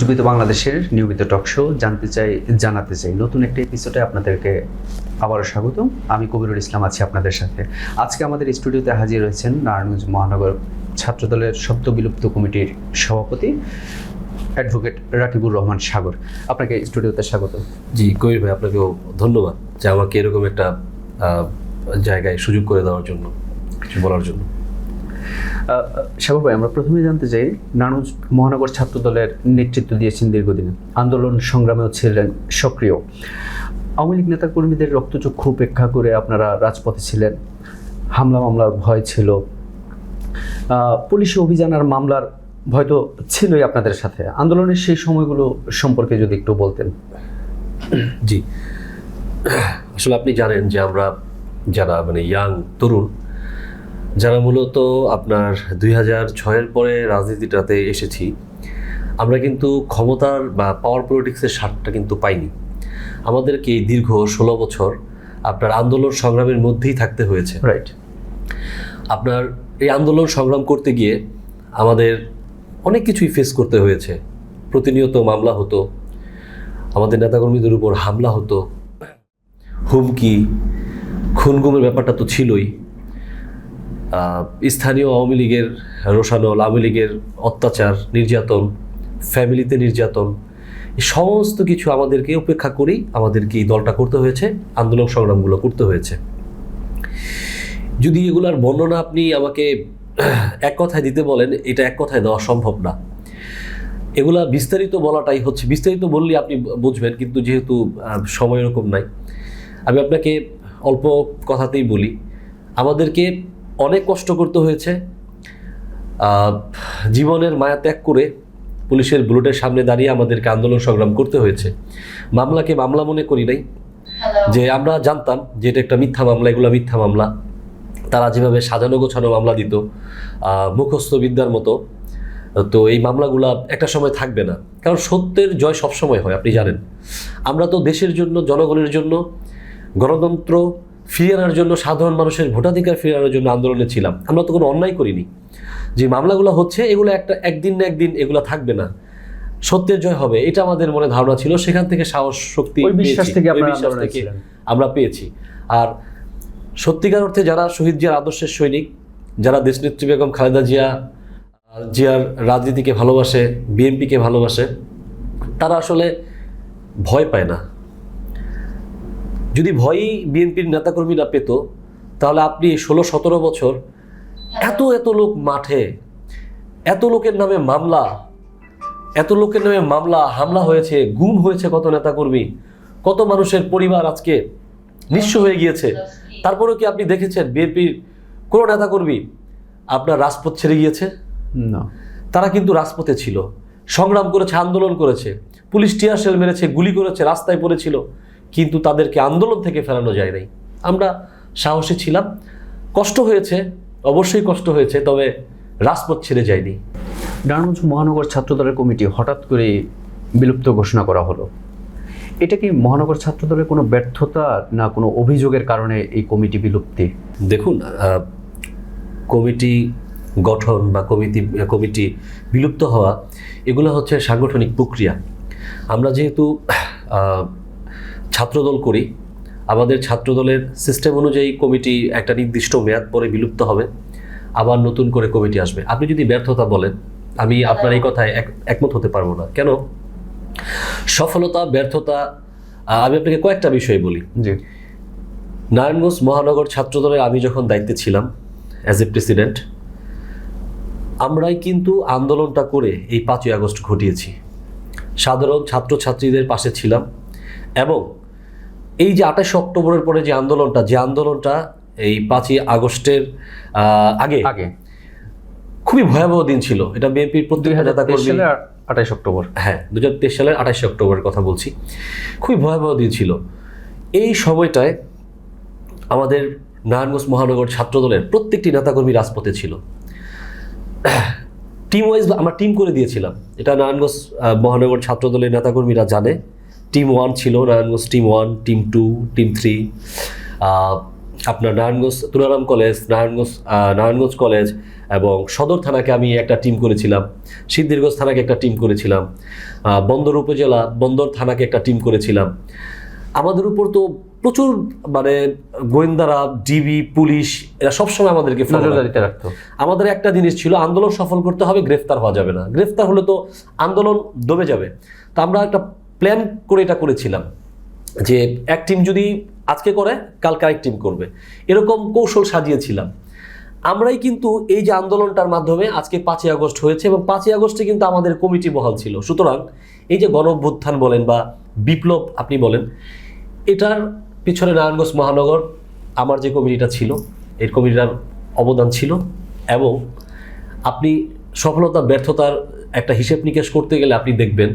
জীবিত বাংলাদেশের নিয়মিত টক শো জানতে চাই, জানাতে চাই। নতুন একটা এপিসোডে আপনাদেরকে আবারও স্বাগত। আমি কবিরুল ইসলাম আছি আপনাদের সাথে। আজকে আমাদের স্টুডিওতে হাজির রয়েছেন নারায়ণগঞ্জ মহানগর ছাত্রদলের সদ্য বিলুপ্ত কমিটির সভাপতি অ্যাডভোকেট রাকিবুর রহমান সাগর। আপনাকে স্টুডিওতে স্বাগত। জি, কবির ভাই, আপনাকেও ধন্যবাদ যে আমাকে এরকম একটা জায়গায় সুযোগ করে দেওয়ার জন্য, কিছু বলার জন্য। সাগর ভাই, আমরা প্রথমে জানতে চাই, নানুজ মহানগর ছাত্রদলের নেতৃত্ব দিয়েছেন দীর্ঘদিন। আন্দোলন সংগ্রামেও ছিলেন সক্রিয়। আওয়ামী লীগ নেতাকর্মীদের রক্তচক্ষু উপেক্ষা করে আপনারা রাজপথে ছিলেন। হামলা মামলার ভয় ছিল। পুলিশি অভিযান আর মামলার ভয় তো ছিলই আপনাদের সাথে। আন্দোলনের সেই সময়গুলো সম্পর্কে যদি একটু বলতেন। জি। আসলে আপনি জানেন যে আমরা যারা মানে ইয়াং তরুণ যারা মূলত আপনার দুই হাজার ছয়ের পরে রাজনীতিটাতে এসেছি আমরা কিন্তু ক্ষমতার বা পাওয়ার পলিটিক্সের স্বাদটা কিন্তু পাইনি। আমাদেরকে এই দীর্ঘ ষোলো বছর আপনার আন্দোলন সংগ্রামের মধ্যেই থাকতে হয়েছে। রাইট আপনার এই আন্দোলন সংগ্রাম করতে গিয়ে আমাদের অনেক কিছুই ফেস করতে হয়েছে। প্রতিনিয়ত মামলা হতো আমাদের নেতাকর্মীদের উপর হামলা হতো হুমকি খুনগুমের ব্যাপারটা তো ছিলই। স্থানীয় আওয়ামী লীগের রোশানল, আওয়ামী লীগের অত্যাচার, নির্যাতন, ফ্যামিলিতে নির্যাতন সমস্ত কিছু আমাদেরকে উপেক্ষা করেই আমাদেরকে এই দলটা করতে হয়েছে, আন্দোলন সংগ্রামগুলো করতে হয়েছে। যদি এগুলার বর্ণনা আপনি আমাকে এক কথায় দিতে বলেন, এটা এক কথায় দেওয়া সম্ভব না। এগুলা বিস্তারিত বলাটাই হচ্ছে, বিস্তারিত বললে আপনি বুঝবেন, কিন্তু যেহেতু সময় এরকম নাই, আমি আপনাকে অল্প কথাতেই বলি। আমাদেরকে অনেক কষ্ট করতে হয়েছে। জীবনের মায়া ত্যাগ করে পুলিশের বুলেটের সামনে দাঁড়িয়ে আমাদেরকে আন্দোলন সংগ্রাম করতে হয়েছে। মামলাকে মামলা মনে করি নাই। যে আমরা জানতাম যে এটা একটা মিথ্যা মামলা এগুলো মিথ্যা মামলা। তারা যেভাবে সাজানো গোছানো মামলা দিত মুখস্থ বিদ্যার মতো তো এই মামলাগুলা একটা সময় থাকবে না। কারণ সত্যের জয় সবসময় হয় আপনি জানেন। আমরা তো দেশের জন্য জনগণের জন্য গণতন্ত্র ফিরিয়ে আনার জন্য সাধারণ মানুষের ভোটাধিকার ফিরিয়ে আনার জন্য আন্দোলনে ছিলাম। আমরা তো কোনো অন্যায় করিনি। যে মামলাগুলো হচ্ছে এগুলো একটা একদিন না একদিন এগুলো থাকবে না। সত্যের জয় হবে এটা আমাদের মনে ধারণা ছিল। সেখান থেকে সাহস শক্তি বিশ্বাস থেকে আমরা পেয়েছি। আর সত্যিকার অর্থে যারা শহীদ জিয়ার আদর্শের সৈনিক যারা দেশনেত্রী বেগম খালেদা জিয়া জিয়ার রাজনীতিকে ভালোবাসে বিএনপিকে ভালোবাসে তারা আসলে ভয় পায় না। যদি ভয়ই বিএনপির নেতাকর্মীরা পেত তাহলে আপনি ষোলো সতেরো বছর এত এত লোক মাঠে এত লোকের নামে মামলা এত লোকের নামে মামলা হামলা হয়েছে গুম হয়েছে কত নেতাকর্মী কত মানুষের পরিবার আজকে নিঃস্ব হয়ে গিয়েছে। তারপরেও কি আপনি দেখেছেন বিএনপির কোনো নেতাকর্মী আপনার রাজপথ ছেড়ে গিয়েছে? না। তারা কিন্তু রাজপথে ছিল। সংগ্রাম করেছে আন্দোলন করেছে। পুলিশ টিয়ারশেল মেরেছে গুলি করেছে রাস্তায় পড়েছিল। কিন্তু তাদেরকে আন্দোলন থেকে ফেরানো যায় নাই। আমরা সাহসী ছিলাম। কষ্ট হয়েছে অবশ্যই কষ্ট হয়েছে তবে রাজপথ ছেড়ে যায়নি। নারায়ণগঞ্জ মহানগর ছাত্রদলের কমিটি হঠাৎ করে বিলুপ্ত ঘোষণা করা হলো। এটা কি মহানগর ছাত্রদলের কোনো ব্যর্থতা না কোনো অভিযোগের কারণে এই কমিটি বিলুপ্তি? দেখুন কমিটি গঠন বা কমিটি কমিটি বিলুপ্ত হওয়া এগুলো হচ্ছে সাংগঠনিক প্রক্রিয়া। আমরা যেহেতু ছাত্রদল করি আমাদের ছাত্রদলের সিস্টেম অনুযায়ী কমিটি একটা নির্দিষ্ট মেয়াদ পরে বিলুপ্ত হবে আবার নতুন করে কমিটি আসবে। আপনি যদি ব্যর্থতা বলেন আমি আপনার এই কথায় এক- একমত হতে পারব না। কেন? সফলতা ব্যর্থতা আমি আপনাকে কয়েকটা বিষয় বলি। জি। নারায়ণগঞ্জ মহানগর ছাত্রদলে আমি যখন দায়িত্বে ছিলাম অ্যাজ এ প্রেসিডেন্ট আমরাই কিন্তু আন্দোলনটা করে এই পাঁচই আগস্ট ঘটিয়েছি। সাধারণ ছাত্রছাত্রীদের পাশে ছিলাম এবং এই যে আঠাশে অক্টোবরের পরে যে আন্দোলনটা যে আন্দোলনটা এই পাঁচই আগস্টের আগে আগে। খুবই ভয়াবহ দিন ছিল। এটা বিএনপির দুই প্রত্যেক হাজার তেইশ নেতাকর্মী আঠাইশ অক্টোবর। হ্যাঁ দু হাজার তেইশ সালের আঠাশে অক্টোবরের কথা বলছি। খুবই ভয়াবহ দিন ছিল। এই সময়টায় আমাদের নারায়ণগঞ্জ মহানগর ছাত্রদলের প্রত্যেকটি নেতাকর্মী রাজপথে ছিল। টিম ওয়াইজ আমরা টিম করে দিয়েছিলাম। এটা নারায়ণগঞ্জ মহানগর ছাত্রদলের নেতাকর্মীরা জানে। টিম ওয়ান ছিল Narayanganj team one team two team three আপনার নারায়ণগঞ্জ তুলারাম কলেজ নারায়ণগঞ্জ নারায়ণগঞ্জ কলেজ এবং সদর থানাকে আমি একটা টিম করেছিলাম সিদ্ধিরগঞ্জ থানাকে একটা টিম করেছিলাম বন্দর উপজেলা বন্দর থানাকে একটা টিম করেছিলাম। আমাদের উপর তো প্রচুর মানে গোয়েন্দারা ডিবি পুলিশ এরা সবসময় আমাদেরকে নজরদারিতে রাখতো। আমাদের একটা জিনিস ছিল আন্দোলন সফল করতে হবে গ্রেফতার হওয়া যাবে না। গ্রেফতার হলে তো আন্দোলন দমে যাবে। তো আমরা একটা প্ল্যান করে এটা করেছিলাম যে এক টিম যদি আজকে করে, কালকে আরেক টিম করবে। এরকম কৌশল সাজিয়েছিলাম। আমরাই কিন্তু এই যে আন্দোলনটার মাধ্যমে আজকে পাঁচই আগস্ট হয়েছে এবং পাঁচই আগস্টে কিন্তু আমাদের কমিটি বহাল ছিল। সুতরাং এই যে গণভ্যুত্থান বলেন বা বিপ্লব আপনি বলেন, এটার পিছনে নারায়ণগঞ্জ মহানগর আমার যে কমিটিটা ছিল এই কমিটিটার অবদান ছিল এবং আপনি সফলতা, ব্যর্থতার একটা হিসেব নিকেশ করতে গেলে আপনি দেখবেন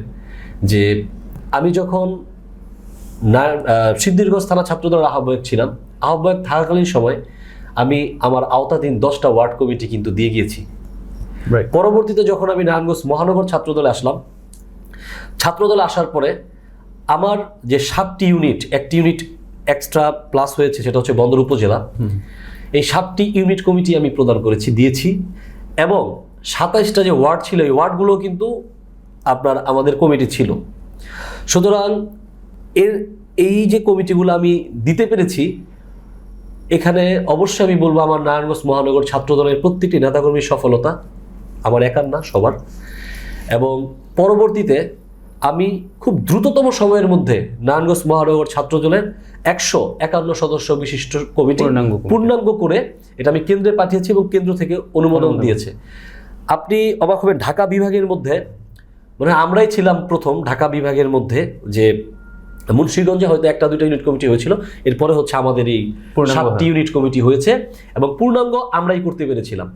যে আমি যখন সিদ্ধিরগঞ্জ থানা ছাত্রদলের আহ্বায়ক ছিলাম আহ্বায়ক থাকাকালীন সময় আমি আমার আওতাধীন দশটা ওয়ার্ড কমিটি কিন্তু দিয়ে গিয়েছি। পরবর্তীতে যখন আমি নারায়ণগঞ্জ মহানগর ছাত্রদলে আসলাম ছাত্রদলে আসার পরে আমার যে সাতটি ইউনিট একটি ইউনিট এক্সট্রা প্লাস হয়েছে সেটা হচ্ছে বন্দর উপজেলা। এই সাতটি ইউনিট কমিটি আমি প্রদান করেছি দিয়েছি এবং সাতাইশটা যে ওয়ার্ড ছিল এই ওয়ার্ডগুলো কিন্তু আপনার আমাদের কমিটি ছিল। সুতরাং এর এই যে কমিটিগুলো আমি দিতে পেরেছি এখানে অবশ্যই আমি বলব আমার নারায়ণগঞ্জ মহানগর ছাত্রদলের প্রত্যেকটি নেতাকর্মীর সফলতা আমার একার না সবার। এবং পরবর্তীতে আমি খুব দ্রুততম সময়ের মধ্যে নারায়ণগঞ্জ মহানগর ছাত্রদলের একশো একান্ন সদস্য বিশিষ্ট কমিটি পূর্ণাঙ্গ করে এটা আমি কেন্দ্রে পাঠিয়েছি এবং কেন্দ্র থেকে অনুমোদন অনুমোদন। দিয়েছে। আপনি অবাক হবেন ঢাকা বিভাগের মধ্যে মানে আমরাই ছিলাম প্রথম ঢাকা বিভাগের মধ্যে যে মুন্সিগঞ্জে হয়তো একটা দুইটা ইউনিট কমিটি হয়েছিল। এরপরে হচ্ছে আমাদের এই সাতটি ইউনিট কমিটি হয়েছে এবং পূর্ণাঙ্গ আমরাই করতে পেরেছিলাম।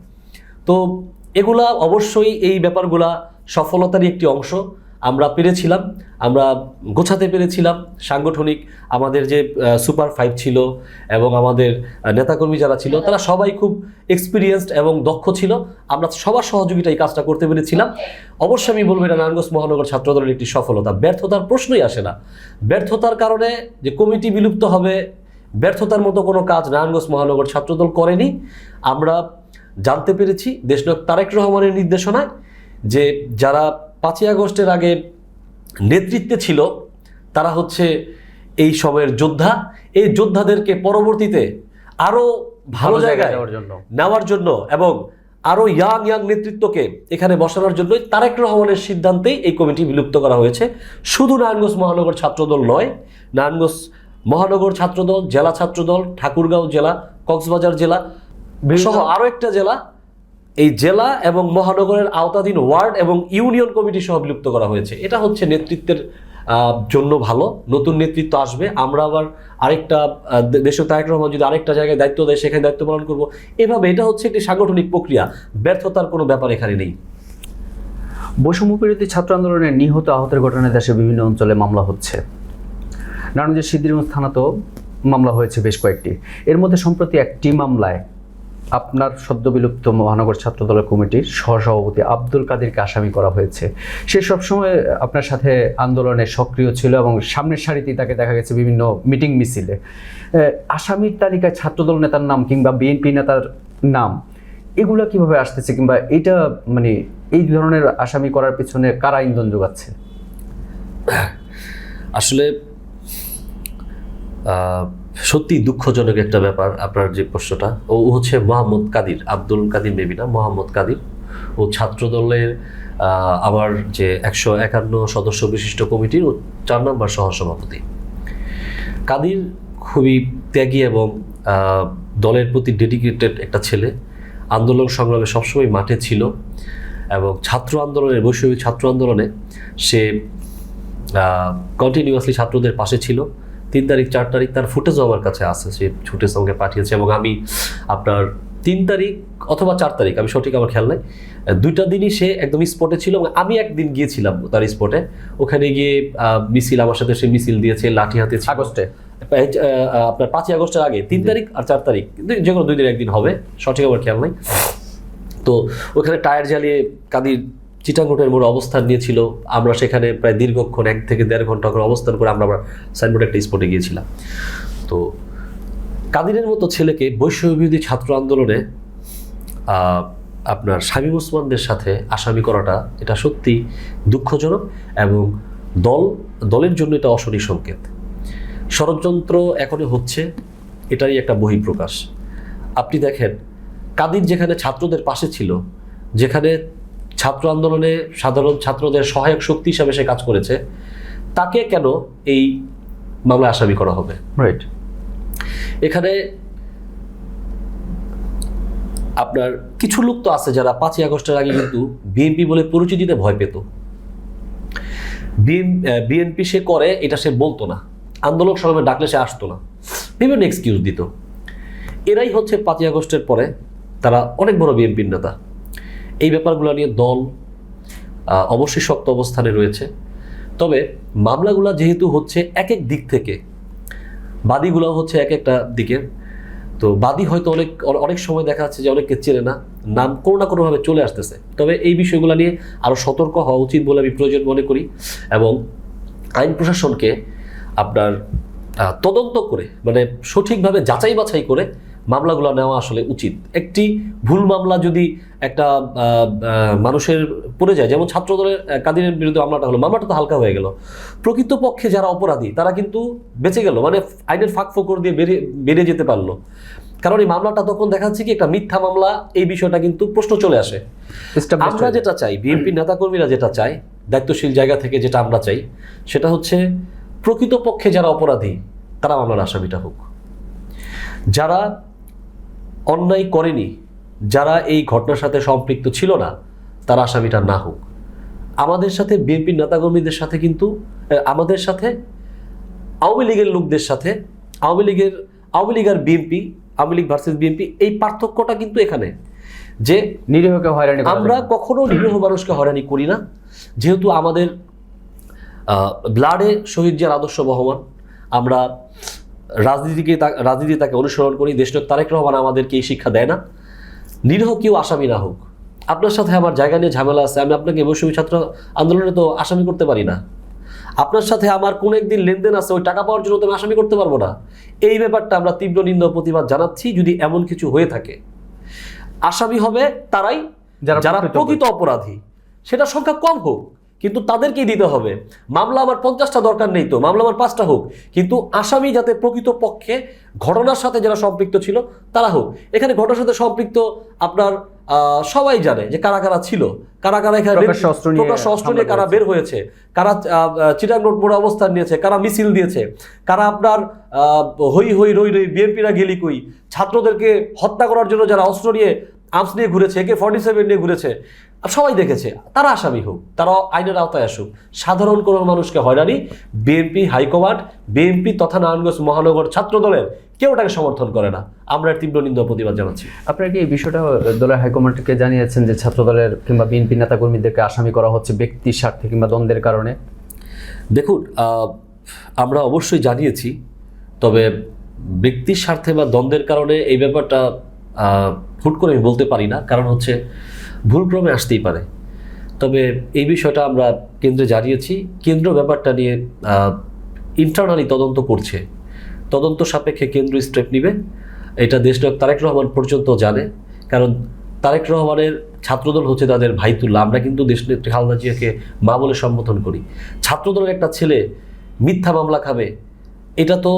তো এগুলা অবশ্যই এই ব্যাপারগুলা সফলতারই একটি অংশ। আমরা পেরেছিলাম আমরা গোছাতে পেরেছিলাম। সাংগঠনিক আমাদের যে সুপার ফাইভ ছিল এবং আমাদের নেতাকর্মী যারা ছিল তারা সবাই খুব এক্সপিরিয়েন্সড এবং দক্ষ ছিল। আমরা সবার সহযোগিতা এই কাজটা করতে পেরেছিলাম। অবশ্যই আমি বলব এটা নারায়ণগঞ্জ মহানগর ছাত্রদলের একটি সফলতা। ব্যর্থতার প্রশ্নই আসে না। ব্যর্থতার কারণে যে কমিটি বিলুপ্ত হবে ব্যর্থতার মতো কোনো কাজ নারায়ণগঞ্জ মহানগর ছাত্রদল করেনি। আমরা জানতে পেরেছি দেশনায়ক তারেক রহমানের নির্দেশনায় যে যারা পাঁচই আগস্টের আগে নেতৃত্বে ছিল তারা হচ্ছে এই সময়ের যোদ্ধা। এই যোদ্ধাদেরকে পরবর্তীতে আরও ভালো জায়গায় নেওয়ার জন্য। এবং আরও ইয়াং ইয়াং নেতৃত্বকে এখানে বসানোর জন্যই তারেক রহমানের সিদ্ধান্তেই এই কমিটি বিলুপ্ত করা হয়েছে। শুধু নারায়ণগঞ্জ মহানগর ছাত্রদল নয় নারায়ণগঞ্জ মহানগর ছাত্রদল জেলা ছাত্রদল ঠাকুরগাঁও জেলা কক্সবাজার জেলা সহ আরও একটা জেলা এই জেলা এবং মহানগরের আওতাধীন ওয়ার্ড এবং ইউনিয়ন কমিটি সহ বিলুপ্ত করা হয়েছে। এটা হচ্ছে নেতৃত্বের জন্য ভালো। নতুন নেতৃত্ব আসবে। আমরা আবার আরেকটা দেশের তারেক রহমান যদি আরেকটা জায়গায় দায়িত্ব দেয়, সেখানে দায়িত্ব পালন করব। এভাবে এটা হচ্ছে একটি সাংগঠনিক প্রক্রিয়া। ব্যর্থতার কোনো ব্যাপার এখানে নেই। বৈষম্য বিরোধী ছাত্র আন্দোলনে নিহত আহতের ঘটনায় দেশের বিভিন্ন অঞ্চলে মামলা হচ্ছে। নারায়ণগঞ্জের সিদ্ধিরগঞ্জ থানাতেও মামলা হয়েছে বেশ কয়েকটি। এর মধ্যে সম্প্রতি একটি মামলায় আপনার সদ্য বিলুপ্ত মহানগর ছাত্র দলের কমিটির সহসভাপতি আব্দুল কাদেরকে আসামি করা হয়েছে। সে সবসময় আপনার সাথে আন্দোলনে সক্রিয় ছিল এবং সামনের সারিতেই তাকে দেখা গেছে বিভিন্ন মিটিং মিছিলে। আসামির তালিকায় ছাত্রদল নেতার নাম কিংবা বিএনপি নেতার নাম, এগুলা কীভাবে আসতেছে কিংবা এটা মানে এই ধরনের আসামি করার পিছনে কারা ইন্ধন যোগাচ্ছে? আসলে সত্যি দুঃখজনক একটা ব্যাপার আপনার যে প্রশ্নটা। ও হচ্ছে মোহাম্মদ কাদির, আব্দুল কাদির মেবি না, মোহাম্মদ কাদির। ও ছাত্রদলের আমার যে একশো একান্ন সদস্য বিশিষ্ট কমিটির, ও চার নম্বর সহসভাপতি। কাদির খুবই ত্যাগী এবং দলের প্রতি ডেডিকেটেড একটা ছেলে। আন্দোলন সংগ্রামে সবসময় মাঠে ছিল এবং ছাত্র আন্দোলনের বৈষয়িক ছাত্র আন্দোলনে সে কন্টিনিউয়াসলি ছাত্রদের পাশে ছিল। তিন তারিখ চার তারিখ তার ফুটেজও আমার কাছে আছে সে ফুটেজ আমাকে পাঠিয়েছে এবং আমি আপনার তিন তারিখ অথবা চার তারিখ আমি সঠিক আমার খেয়াল নাই দুইটা দিনই সে একদম স্পটে ছিল এবং আমি একদিন গিয়েছিলাম তার স্পটে ওখানে গিয়ে মিছিল আমার সাথে সে মিছিল দিয়েছে লাঠি হাতে আগস্টে? আপনার পাঁচই আগস্টের আগে তিন তারিখ আর চার তারিখ যে কোনো দুই দিন একদিন হবে সঠিক আমার খেয়াল নাই। তো ওখানে টায়ার জ্বালিয়ে কাদির চিটাঙ্গোটের মোড়ে অবস্থান নিয়েছিল। আমরা সেখানে প্রায় দীর্ঘক্ষণ, এক থেকে দেড় ঘণ্টা করে অবস্থান করে আমরা আবার সাইনবোর্ডে একটা স্পটে গিয়েছিলাম। তো কাদিরের মতো ছেলেকে বৈশ্যবিরোধী ছাত্র আন্দোলনে আপনার শামীম ওসমানদের সাথে আসামি করাটা এটা সত্যি দুঃখজনক এবং দল, দলের জন্য এটা অশনি সংকেত। ষড়যন্ত্র এখনই হচ্ছে, এটাই একটা বহিঃপ্রকাশ। আপনি দেখেন, কাদির যেখানে ছাত্রদের পাশে ছিল, যেখানে ছাত্র আন্দোলনে সাধারণ ছাত্রদের সহায়ক শক্তি হিসাবে সে কাজ করেছে তাকে কেন এই মামলায় আসামি করা হবে? রাইট এখানে আপনার কিছু লোক তো আছে যারা পাঁচই আগস্টের আগে কিন্তু বিএনপি বলে পরিচিতিতে ভয় পেত। বিএনপি সে করে এটা সে বলতো না। আন্দোলন সময় ডাকলে সে আসতো না। বিভিন্ন এক্সকিউজ দিত। এরাই হচ্ছে পাঁচই আগস্টের পরে তারা অনেক বড় বিএনপির নেতা। এই ব্যাপারগুলো নিয়ে দল অবশ্যই শক্ত অবস্থানে রয়েছে। তবে মামলাগুলো যেহেতু হচ্ছে এক এক দিক থেকে, বাদীগুলো হচ্ছে এক একটা দিকে, তো বাদী হয়তো অনেক অনেক সময় দেখা যাচ্ছে যে অনেককে চেনে না, নাম কোনো না কোনোভাবে চলে আসতেছে। তবে এই বিষয়গুলো নিয়ে আরও সতর্ক হওয়া উচিত বলে আমি প্রয়োজন মনে করি এবং আইন প্রশাসনকে আপনার তদন্ত করে মানে সঠিকভাবে যাচাই বাছাই করে মামলাগুলো নেওয়া আসলে উচিত। একটি ভুল মামলা যদি একটা মানুষের পড়ে যায় যেমন ছাত্রদলের আহ, কাদিরের বিরুদ্ধে মামলাটা হলো মামলাটা তো হালকা হয়ে গেল। প্রকৃতপক্ষে যারা অপরাধী তারা কিন্তু বেঁচে গেল মানে আইনের ফাঁক ফোকর দিয়ে বেরিয়ে বেরিয়ে যেতে পারল। কারণ এই মামলাটা তখন দেখা যাচ্ছে কি একটা মিথ্যা মামলা এই বিষয়টা কিন্তু প্রশ্ন চলে আসে। আমরা যেটা চাই বিএনপি নেতাকর্মীরা যেটা চাই দায়িত্বশীল জায়গা থেকে যেটা আমরা চাই সেটা হচ্ছে প্রকৃতপক্ষে যারা অপরাধী তারা মামলার আসামিটা হোক। যারা অন্যায় করেনি। যারা এই ঘটনার সাথে সম্পৃক্ত ছিল না তারা আসামিটা না হোক। আমাদের সাথে বিএনপির নেতাকর্মীদের সাথে কিন্তু আমাদের সাথে আওয়ামী লীগের লোকদের সাথে আওয়ামী লীগের আওয়ামী লীগ আর BNP Awami League versus BNP এই পার্থক্যটা কিন্তু এখানে। যে নিরীহকে হয়রানি আমরা কখনো নিরীহ মানুষকে হয়রানি করি না। যেহেতু আমাদের ব্লাডে শহীদ জিয়ার আদর্শ বহমান আমরা রাজনীতিকে রাজনীতি তাকে অনুসরণ করি দেশনায়ক তারেক রহমান আমাদেরকে এই শিক্ষা দেয় না। নিরীহ কেউ আসামি না হোক। আপনার সাথে আমার জায়গা নিয়ে ঝামেলা আছে আমি আপনাকে বৈষম্য ছাত্র আন্দোলনে তো আসামি করতে পারি না। আপনার সাথে আমার কোন একদিন লেনদেন আছে ওই টাকা পাওয়ার জন্য তো আমি আসামি করতে পারব না। এই ব্যাপারটা আমরা তীব্র নিন্দা প্রতিবাদ জানাচ্ছি যদি এমন কিছু হয়ে থাকে। আসামি হবে তারাই যারা প্রকৃত অপরাধী। সেটা সংখ্যা কম হোক। কিন্তু তাদেরকেই দিতে হবে। মামলা আমার পঞ্চাশটা দরকার নেই তো মামলা আমার পাঁচটা হোক। কিন্তু আসামি যাতে প্রকৃত পক্ষে ঘটনার সাথে যারা সম্পৃক্ত ছিল তারা হোক। এখানে ঘটনার সাথে সম্পৃক্ত আপনার সবাই জানে যে কারা কারা ছিল। কারা কারা এখানে প্রকাশ্য অস্ত্র নিয়ে কারা বের হয়েছে। কারা চিটাং নোট মোড়ে অবস্থান নিয়েছে কারা মিছিল দিয়েছে। কারা আপনার আহ, হই হই রই রই বিএনপিরা গেলি কই। ছাত্রদেরকে হত্যা করার জন্য যারা অস্ত্র নিয়ে আর্মস নিয়ে ঘুরেছে একে ফর্টি সেভেন নিয়ে ঘুরেছে সবাই দেখেছে তারা আসামি হোক তারা আইনের আওতায় আসুক। সাধারণ কোনো মানুষকে হয়রানি বিএনপি হাইকমান্ড বিএনপি তথা নারায়ণগঞ্জ মহানগর ছাত্র দলের কেউ এটাকে সমর্থন করে না। আমরা তীব্র নিন্দা প্রতিবাদ জানাচ্ছি। আপনারা কি এই বিষয়টা দলের হাইকমান্ডকে জানিয়েছেন যে ছাত্র দলের কিংবা বিএনপি নেতাকর্মীদেরকে আসামি করা হচ্ছে ব্যক্তির স্বার্থে কিংবা দ্বন্দ্বের কারণে? দেখুন আমরা অবশ্যই জানিয়েছি তবে ব্যক্তির স্বার্থে বা দ্বন্দ্বের কারণে এই ব্যাপারটা হুট করে আমি বলতে পারি না, কারণ হচ্ছে ভুলক্রমে আসতেই পারে। তবে এই বিষয়টা আমরা কেন্দ্রে জানিয়েছি। কেন্দ্র ব্যাপারটা নিয়ে ইন্টারনালি তদন্ত করছে। তদন্ত সাপেক্ষে কেন্দ্র স্টেপ নিবে। এটা দেশনায়ক তারেক রহমান পর্যন্ত জানে। কারণ তারেক রহমানের ছাত্রদল হচ্ছে তাদের ভাইতুল্লাহ। আমরা কিন্তু দেশ দেশনেত্রী খালেদা জিয়াকে মা বলে সম্বোধন করি। ছাত্রদলের একটা ছেলে মিথ্যা মামলা খাবে। এটা তো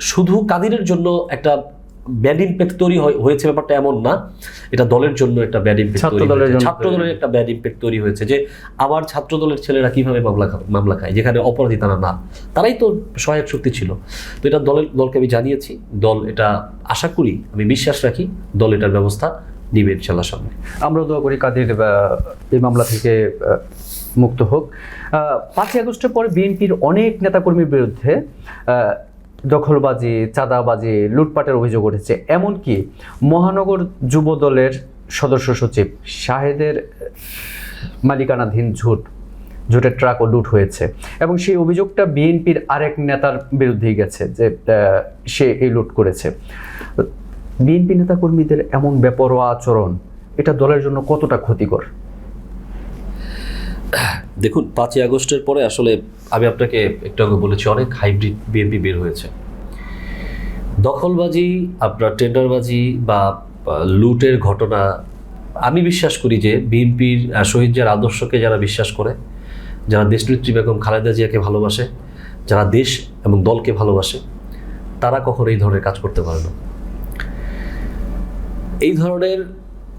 শুধু কাদিরের জন্য একটা ব্যাড ইম্প্যাক্ট তৈরি হয়- হয়েছে ব্যাপারটা এমন না। এটা দলের জন্য একটা ব্যাড ইম্প্যাক্ট তৈরি ছাত্রদলের হয়েছে। জন্য ছাত্রদলের একটা ব্যাড ইম্প্যাক্ট তৈরি হয়েছে যে আবার ছাত্র দলের ছেলেরা কীভাবে মামলা মামলা খায় যেখানে অপরাধী তারা না। তারাই তো সহায়ক শক্তি ছিল। তো এটা দলের দলকে আমি জানিয়েছি দল এটা আশা করি আমি বিশ্বাস রাখি দল এটার ব্যবস্থা নিবে ইনশাল্লাহ সামনে। আমরা দোয়া করি কাদের এই মামলা থেকে মুক্ত হোক। আহ, পাঁচই আগস্টের পরে বিএনপির অনেক নেতাকর্মীর বিরুদ্ধে আহ, দখলবাজি, চাঁদাবাজি, লুটপাটের অভিযোগ উঠেছে। এমনকি মহানগর যুব দলের সদস্য সচিব শাহেদের মালিকানাধীন ঝুট, ঝুটের ট্রাকও লুট হয়েছে। এবং সেই অভিযোগটা বিএনপির আরেক নেতার বিরুদ্ধেই গেছে যে সে এই লুট করেছে। বিএনপি নেতাকর্মীদের এমন বেপরোয়া আচরণ, এটা দলের জন্য কতটা ক্ষতিকর? দেখুন, পাঁচই আগস্টের পরে আসলে আমি আপনাকে একটু আগে বলেছি, অনেক হাইব্রিড বিএনপি বের হয়েছে। দখলবাজি, আপনার টেন্ডারবাজি বা লুটের ঘটনা, আমি বিশ্বাস করি যে বিএনপির শহীদ জিয়ার আদর্শকে যারা বিশ্বাস করে, যারা দেশনেত্রী বেগম খালেদা জিয়াকে ভালোবাসে, যারা দেশ এবং দলকে ভালোবাসে, তারা কখনো এই ধরনের কাজ করতে পারে না। এই ধরনের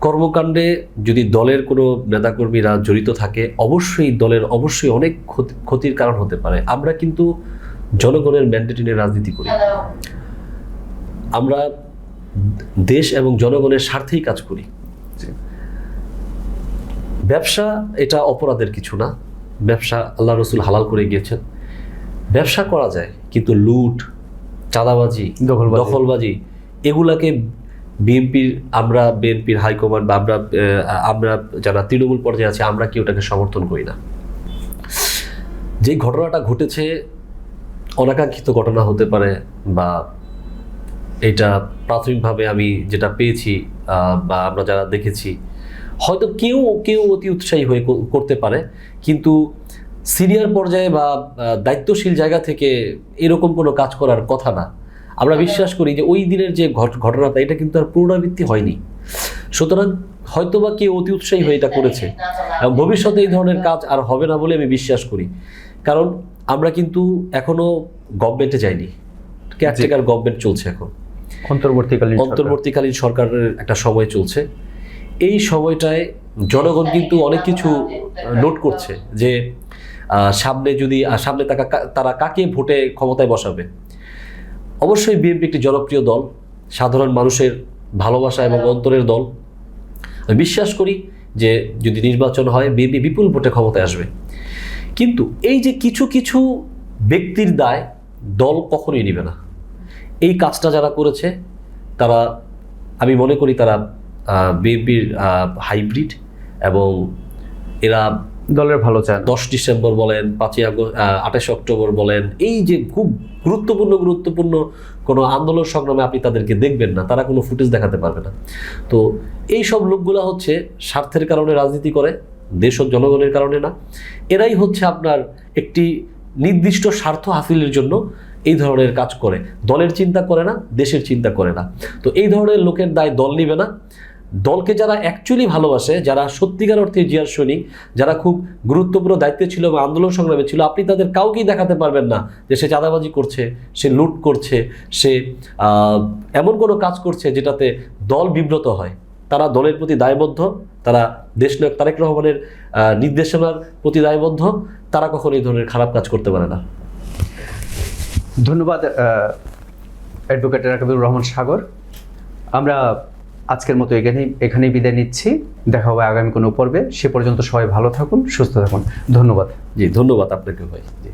কর্মকাণ্ডে যদি দলের কোনো নেতাকর্মীরা জড়িত থাকে অবশ্যই দলের অবশ্যই অনেক ক্ষতি- ক্ষতির কারণ হতে পারে। আমরা কিন্তু জনগণের ম্যান্ডেট নিয়ে রাজনীতি করি। আমরা দেশ এবং জনগণের স্বার্থেই কাজ করি। ব্যবসা এটা অপরাধের কিছু না। ব্যবসা আল্লাহ রসুল হালাল করে গিয়েছেন। ব্যবসা করা যায় কিন্তু লুট চাঁদাবাজি। দখলবাজি এগুলাকে বিএনপির, আমরা বিএনপির হাইকমান্ড বা আমরা আমরা যারা তৃণমূল পর্যায়ে আছে, আমরা কি ওটাকে সমর্থন করি না? যে ঘটনাটা ঘটেছে, অনাকাঙ্ক্ষিত ঘটনা হতে পারে বা এটা প্রাথমিকভাবে আমি যেটা পেয়েছি বা আমরা যারা দেখেছি, হয়তো কেউ কেউ অতি উৎসাহী হয়ে করতে পারে, কিন্তু সিনিয়র পর্যায়ে বা দায়িত্বশীল জায়গা থেকে এরকম কোনো কাজ করার কথা না। আমরা বিশ্বাস করি যে ওই দিনের যে ঘট- ঘটনাটা এটা কিন্তু আর পুনরাবৃত্তি হয়নি। সুতরাং হয়তোবা কেউ অতি উৎসাহী হয়ে এটা করেছে। এবং ভবিষ্যতে এই ধরনের কাজ আর হবে না বলে আমি বিশ্বাস করি। কারণ আমরা কিন্তু এখনও গভর্নমেন্টে যাইনি। কেয়ারটেকার গভর্নমেন্ট চলছে এখন। অন্তর্বর্তীকালীন। অন্তর্বর্তীকালীন সরকারের একটা সময় চলছে। এই সময়টায় জনগণ কিন্তু অনেক কিছু নোট করছে যে সামনে যদি সামনে তারা কাকে ভোটে ক্ষমতায় বসাবে? অবশ্যই বিএনপি একটি জনপ্রিয় দল সাধারণ মানুষের ভালোবাসা এবং অন্তরের দল। আমি বিশ্বাস করি যে যদি নির্বাচন হয় বিএনপি বিপুল ভোটে ক্ষমতায় আসবে। কিন্তু এই যে কিছু কিছু ব্যক্তির দায় দল কখনোই নেবে না। এই কাজটা যারা করেছে তারা আমি মনে করি তারা বিএনপির হাইব্রিড এবং এরা দলের ভালো চান। দশ ডিসেম্বর বলেন, পাঁচই আগস্ট আঠাশে অক্টোবর বলেন, এই যে খুব গুরুত্বপূর্ণ গুরুত্বপূর্ণ কোনো আন্দোলন সংগ্রামে আপনি তাদেরকে দেখবেন না, তারা কোনো ফুটেজ দেখাতে পারবে না। তো এই সব লোকগুলা হচ্ছে স্বার্থের কারণে রাজনীতি করে, দেশ ও জনগণের কারণে না। এরাই হচ্ছে আপনার একটি নির্দিষ্ট স্বার্থ হাসিলের জন্য এই ধরনের কাজ করে। দলের চিন্তা করে না, দেশের চিন্তা করে না। তো এই ধরনের লোকের দায় দল নিবে না। দলকে যারা অ্যাকচুয়ালি ভালোবাসে, যারা সত্যিকার অর্থে জিয়ার সৈনিক, যারা খুব গুরুত্বপূর্ণ দায়িত্বে ছিল বা আন্দোলন সংগ্রামে ছিল, আপনি তাদের কাউকেই দেখাতে পারবেন না যে সে চাঁদাবাজি করছে, সে লুট করছে, সে এমন কোনো কাজ করছে যেটাতে দল বিব্রত হয়। তারা দলের প্রতি দায়বদ্ধ, তারা দেশনায়ক তারেক রহমানের নির্দেশনার প্রতি দায়বদ্ধ, তারা কখনো এই ধরনের খারাপ কাজ করতে পারে না। ধন্যবাদ অ্যাডভোকেট রাকিবুর রহমান সাগর। আমরা আজকের মতো এখানেই এখানেই বিদায় নিচ্ছি। দেখা হবে আগামী কোনো পর্বে। সে পর্যন্ত সবাই ভালো থাকুন, সুস্থ থাকুন। ধন্যবাদ। জি, ধন্যবাদ আপনাকে ভাই। জি।